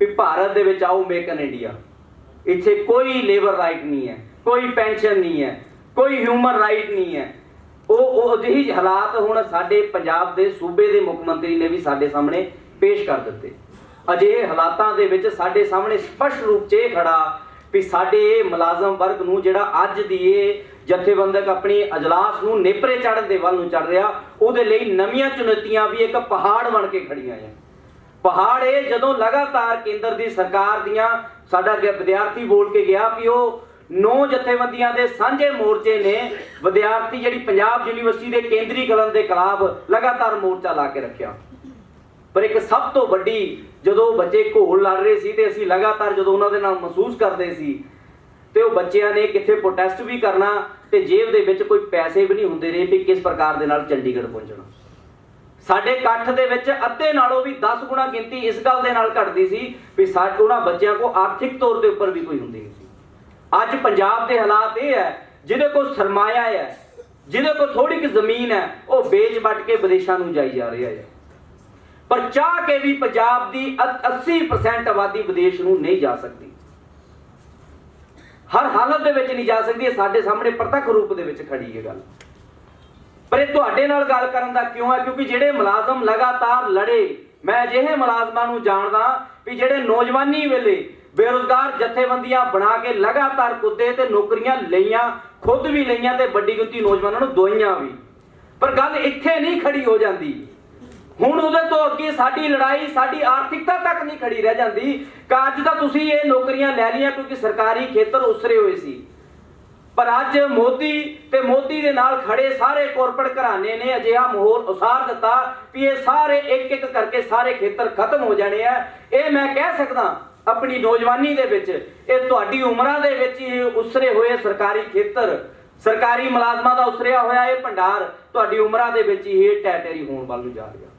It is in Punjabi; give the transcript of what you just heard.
ਵੀ ਭਾਰਤ ਦੇ ਵਿੱਚ ਆਓ ਮੇਕ ਇਨ ਇੰਡੀਆ ਇੱਥੇ ਕੋਈ ਲੇਬਰ ਰਾਈਟ ਨਹੀਂ ਹੈ, ਕੋਈ ਪੈਨਸ਼ਨ ਨਹੀਂ ਹੈ, ਕੋਈ ਹਿਊਮਨ ਰਾਈਟ ਨਹੀਂ ਹੈ। ਉਹ ਉਹ ਅਜਿਹੀ ਹਾਲਾਤ ਹੁਣ ਸਾਡੇ ਪੰਜਾਬ ਦੇ ਸੂਬੇ ਦੇ ਮੁੱਖ ਮੰਤਰੀ ਨੇ ਵੀ ਸਾਡੇ ਸਾਹਮਣੇ ਪੇਸ਼ ਕਰ ਦਿੱਤੇ। ਅਜਿਹੇ ਹਾਲਾਤਾਂ ਦੇ ਵਿੱਚ ਸਾਡੇ ਸਾਹਮਣੇ ਸਪਸ਼ਟ ਰੂਪ 'ਚ ਇਹ ਖੜਾ ਵੀ ਸਾਡੇ ਇਹ ਮੁਲਾਜ਼ਮ ਵਰਗ ਨੂੰ ਜਿਹੜਾ ਅੱਜ ਦੀ ਇਹ ਜਥੇਬੰਦਕ ਆਪਣੀ ਅਜਲਾਸ ਨੂੰ ਨੇਪਰੇ ਚੜ੍ਹਨ ਦੇ ਵੱਲ ਨੂੰ ਚੱਲ ਰਿਹਾ, ਉਹਦੇ ਲਈ ਨਵੀਆਂ ਚੁਣੌਤੀਆਂ ਵੀ ਇੱਕ ਪਹਾੜ ਬਣ ਕੇ ਖੜੀਆਂ ਆ। ਪਹਾੜ ਇਹ ਜਦੋਂ ਲਗਾਤਾਰ ਕੇਂਦਰ ਦੀ ਸਰਕਾਰ ਦੀਆਂ, ਸਾਡਾ ਵਿਦਿਆਰਥੀ ਬੋਲ ਕੇ ਗਿਆ ਕਿ ਉਹ ਨੌ ਜਥੇਬੰਦੀਆਂ ਦੇ ਸਾਂਝੇ ਮੋਰਚੇ ਨੇ, ਵਿਦਿਆਰਥੀ ਜਿਹੜੀ ਪੰਜਾਬ ਯੂਨੀਵਰਸਿਟੀ ਦੇ ਕੇਂਦਰੀਕਰਨ ਦੇ ਖਿਲਾਫ ਲਗਾਤਾਰ ਮੋਰਚਾ ਲਾ ਕੇ ਰੱਖਿਆ। ਪਰ ਇੱਕ ਸਭ ਤੋਂ ਵੱਡੀ ਜਦੋਂ ਬੱਚੇ ਘੋਲ ਲੜ ਰਹੇ ਸੀ ਤੇ ਅਸੀਂ ਲਗਾਤਾਰ ਜਦੋਂ ਉਹਨਾਂ ਦੇ ਨਾਲ ਮਹਿਸੂਸ ਕਰਦੇ ਸੀ, ਤੇ ਉਹ ਬੱਚਿਆਂ ਨੇ ਕਿੱਥੇ ਪ੍ਰੋਟੈਸਟ ਵੀ ਕਰਨਾ ਤੇ ਜੇਬ ਦੇ ਵਿੱਚ ਕੋਈ ਪੈਸੇ ਵੀ ਨਹੀਂ ਹੁੰਦੇ ਰਹੇ ਵੀ ਕਿਸ ਪ੍ਰਕਾਰ ਦੇ ਨਾਲ ਚੰਡੀਗੜ੍ਹ ਪਹੁੰਚਣਾ। ਸਾਡੇ ਇਕੱਠ ਦੇ ਵਿੱਚ ਅੱਧੇ ਨਾਲੋਂ ਵੀ 10 ਗੁਣਾ ਗਿਣਤੀ ਇਸ ਗੱਲ ਦੇ ਨਾਲ ਘਟਦੀ ਸੀ ਵੀ ਸਾਡੇ ਉਹਨਾਂ ਬੱਚਿਆਂ ਕੋ ਆਰਥਿਕ ਤੌਰ ਦੇ ਉੱਪਰ ਵੀ ਕੋਈ ਹੁੰਦੀ ਨਹੀਂ ਸੀ। ਅੱਜ ਪੰਜਾਬ ਦੇ ਹਾਲਾਤ ਇਹ ਹੈ, ਜਿਹਦੇ ਕੋਲ ਸਰਮਾਇਆ ਹੈ, ਜਿਹਦੇ ਕੋਲ ਥੋੜੀ ਕਿ ਜ਼ਮੀਨ ਹੈ, ਉਹ ਵੇਚ ਵੱਟ ਕੇ ਵਿਦੇਸ਼ਾਂ ਨੂੰ ਜਾਈ ਜਾ ਰਿਹਾ ਹੈ। ਪਰ ਚਾਹ ਕੇ ਵੀ ਪੰਜਾਬ ਦੀ ਅ- 80% ਆਬਾਦੀ ਵਿਦੇਸ਼ ਨੂੰ ਨਹੀਂ ਜਾ ਸਕਦੀ। ਹਰ ਹਾਲਤ ਦੇ ਵਿੱਚ ਨਹੀਂ ਜਾ ਸਕਦੀ ਸਾਡੇ ਸਾਹਮਣੇ ਪ੍ਰਤੱਖ ਰੂਪ ਦੇ ਵਿੱਚ ਖੜੀ ਹੈ ਗੱਲ। ਪਰ ਇਹ ਤੁਹਾਡੇ ਨਾਲ ਗੱਲ ਕਰਨ ਦਾ ਕਿਉਂ ਹੈ ਕਿਉਂਕਿ ਜਿਹੜੇ ਮੁਲਾਜ਼ਮ ਲਗਾਤਾਰ ਲੜੇ, ਮੈਂ ਅਜਿਹੇ ਮੁਲਾਜ਼ਮਾਂ ਨੂੰ ਜਾਣਦਾ ਵੀ ਜਿਹੜੇ ਨੌਜਵਾਨੀ ਵੇਲੇ ਬੇਰੁਜ਼ਗਾਰ ਜਥੇਬੰਦੀਆਂ ਬਣਾ ਕੇ ਲਗਾਤਾਰ ਕੁੱਦੇ ਤੇ ਨੌਕਰੀਆਂ ਲਈਆਂ, ਖੁਦ ਵੀ ਲਈਆਂ ਤੇ ਵੱਡੀ ਗਿਣਤੀ ਨੌਜਵਾਨਾਂ ਨੂੰ ਦੋਈਆਂ ਵੀ। ਪਰ ਗੱਲ ਇੱਥੇ ਨਹੀਂ ਖੜੀ ਹੋ ਜਾਂਦੀ। ਹੁਣ ਉਹਦੇ ਤੋਂ ਅੱਗੇ ਸਾਡੀ ਲੜਾਈ, ਸਾਡੀ ਆਰਥਿਕਤਾ ਤੱਕ ਨਹੀਂ ਖੜੀ ਰਹਿ ਜਾਂਦੀ। ਕਿ ਅੱਜ ਤਾਂ ਤੁਸੀਂ ਇਹ ਨੌਕਰੀਆਂ ਲੈ ਲਈਆਂ ਕਿਉਂਕਿ ਸਰਕਾਰੀ ਖੇਤਰ ਉਸਰੇ ਹੋਏ ਸੀ। ਪਰ ਅੱਜ ਮੋਦੀ ਤੇ ਮੋਦੀ ਦੇ ਨਾਲ ਖੜੇ ਸਾਰੇ ਕਾਰਪੋਰੇਟ ਘਰਾਣੇ ਨੇ ਅਜਿਹਾ ਮਾਹੌਲ ਉਸਾਰ ਦਿੱਤਾ ਵੀ ਇਹ ਸਾਰੇ ਇੱਕ ਇੱਕ ਕਰਕੇ ਸਾਰੇ ਖੇਤਰ ਖਤਮ ਹੋ ਜਾਣੇ ਆ। ਇਹ ਮੈਂ ਕਹਿ ਸਕਦਾ ਆਪਣੀ ਨੌਜਵਾਨੀ ਦੇ ਵਿੱਚ, ਇਹ ਤੁਹਾਡੀ ਉਮਰਾਂ ਦੇ ਵਿੱਚ ਹੀ ਉਸਰੇ ਹੋਏ ਸਰਕਾਰੀ ਖੇਤਰ, ਸਰਕਾਰੀ ਮੁਲਾਜ਼ਮਾਂ ਦਾ ਉਸਰਿਆ ਹੋਇਆ ਇਹ ਭੰਡਾਰ ਤੁਹਾਡੀ ਉਮਰਾਂ ਦੇ ਵਿੱਚ ਹੀ ਇਹ ਟੈਟੇਰੀ ਹੋਣ ਵੱਲ ਨੂੰ ਜਾ ਰਿਹਾ।